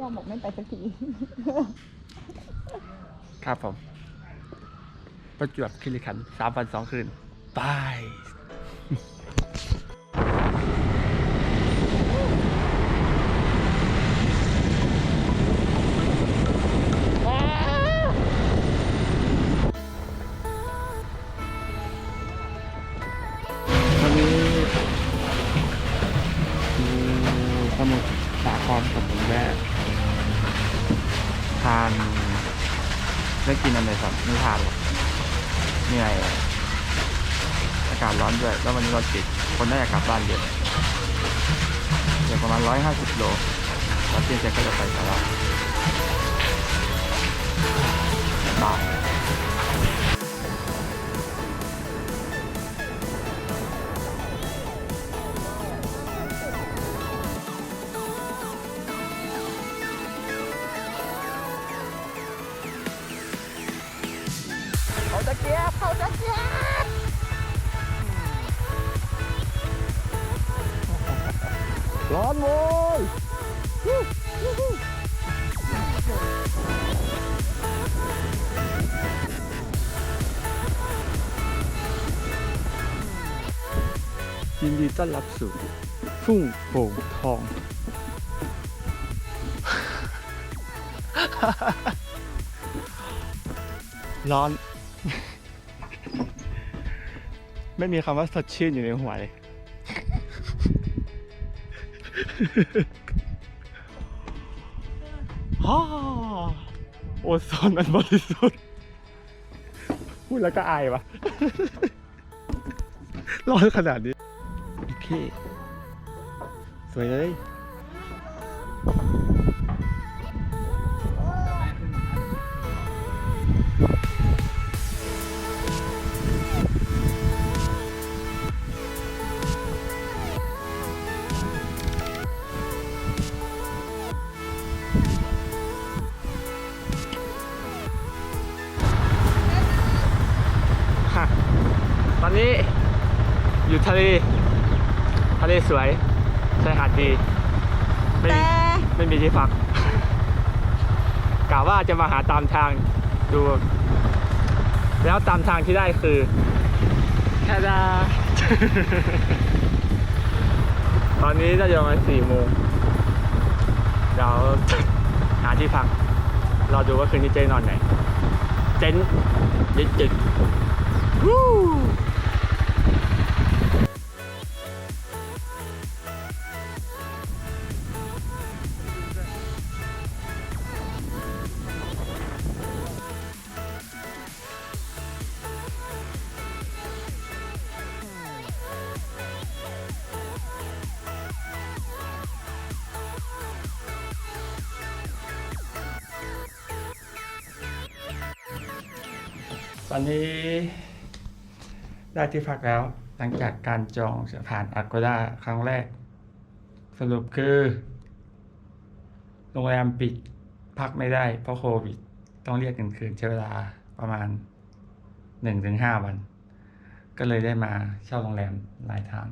ยอมบอกไม่ไปสักที ครับผม ประจวบคิรีขันธ์สามวันสองคืนบาย แล้ววันนี้รถติด คนน่าจะกลับบ้านเยอะเดี๋ยวประมาณร้อยห้าสิบโล แล้วเตียนเสร็จก็จะไปสาระบายเขาจะเกียบเขาจะเกียบ ร้อนโว้ยยินดีต้อนรับสู่ทุ่งโป่งทอง ร้อน ไม่มีคำว่าสดชื่นอยู่ในหัวเลย ฮ่าโอโซนอันบริสุทธิ์พูดแล้วก็อายวะร้อนขนาดนี้ โอเค สวยเลย อนนี้อยู่ทะเล ทะเลสวยชายหาดดี ไม่แต่มีไม่มีที่พักกะว่าจะมาหาตามทางดู แล้วตามทางที่ได้คือแค่ดาตอนนี้น่าจะประมาณสี่โมงเดี๋ยวหาที่พักรอดูว่าคืนนี้เจ๊นอนไหนเต็นท์ยึดจึก ตอนนี้ได้ที่พักแล้ว หลังจากการจองผ่าน Agoda ครั้งแรก สรุปคือ โรงแรมปิดพักไม่ได้ เพราะโควิด ต้องเรียกเงินคืนใช้เวลาประมาณ1-5วัน ก็เลยได้มาเช่าโรงแรมหลายทาง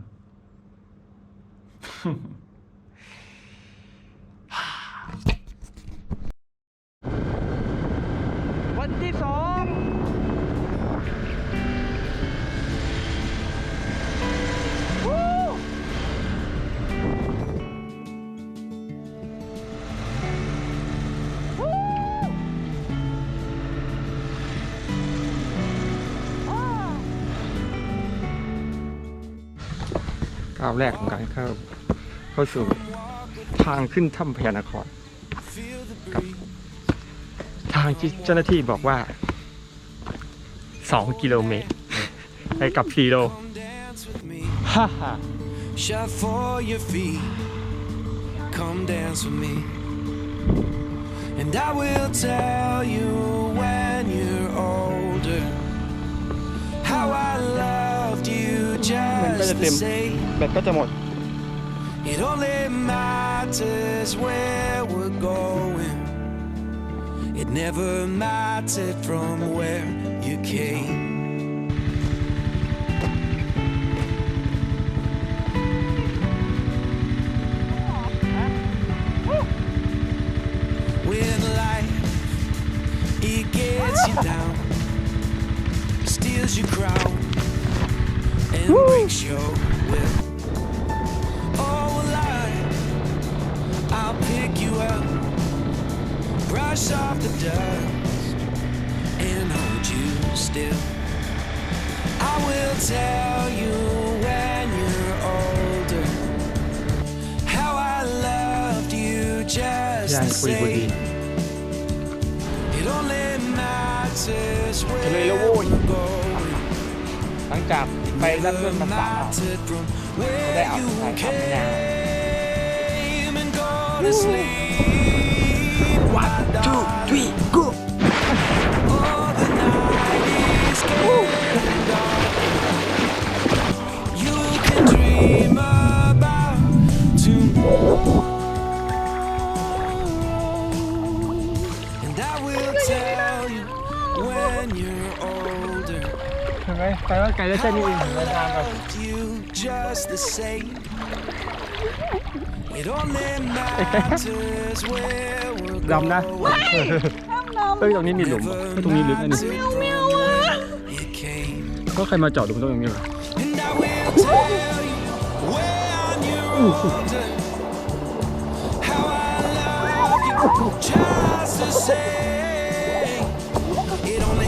าวแรกของการเข้าเข้าสู่ทางขึ้นถ้ำพญานครกับ ทางที่เจ้าหน้าที่บอกว่า 2 กิโลเมตร ไปกับ4โลฮ่าฮ่า Shot for your feet. Come dance with me. And I will tell you when you're older how I loved you It only matters where we're going. It never mattered from where you came. When life, it gets you down Steals your crown brush off the dust and hold you still. I will tell you when you're older how I loved you just Yan, the same. It only matters where you go. จากไปด้านบนมาสามเอาได้เอาไปทำงาน One, two, three, go! ก็ใครมาจอดดูตรงนี้เหรอ And I will tell you when you're older how I love you just the same.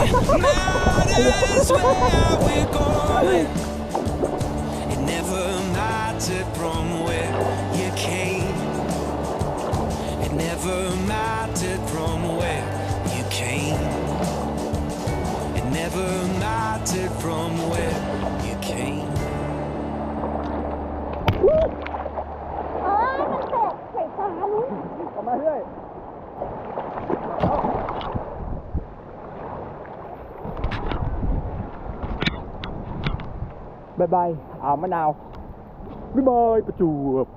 matters where we're going. It never mattered from where you came. It never mattered from where you came. It never mattered from where you came. บายบายอ่าวมะนาวบายบายประจวบ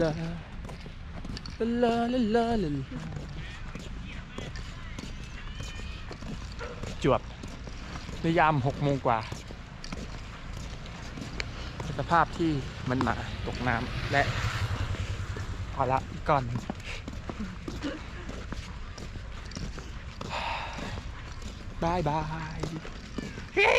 ลาลาลาลาลาจวบในยามหกโมงกว่า สภาพที่มันหมาตกน้ำและพอละอีกก่อน หนึ่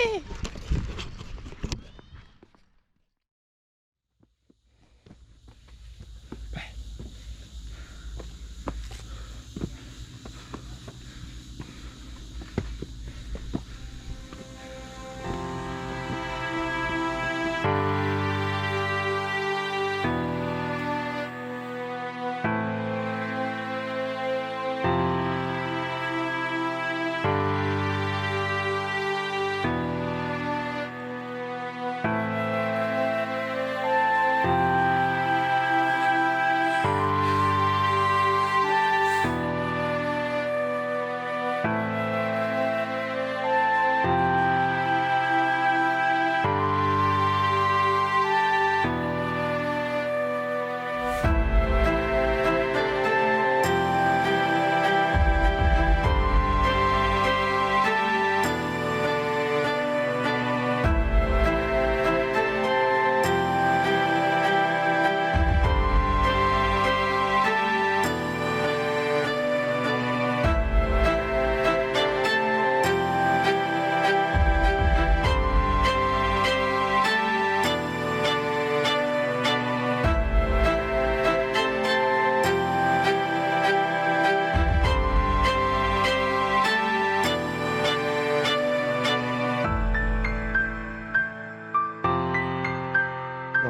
พ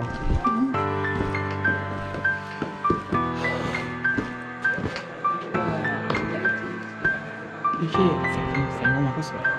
ี่ขี้แสงแสง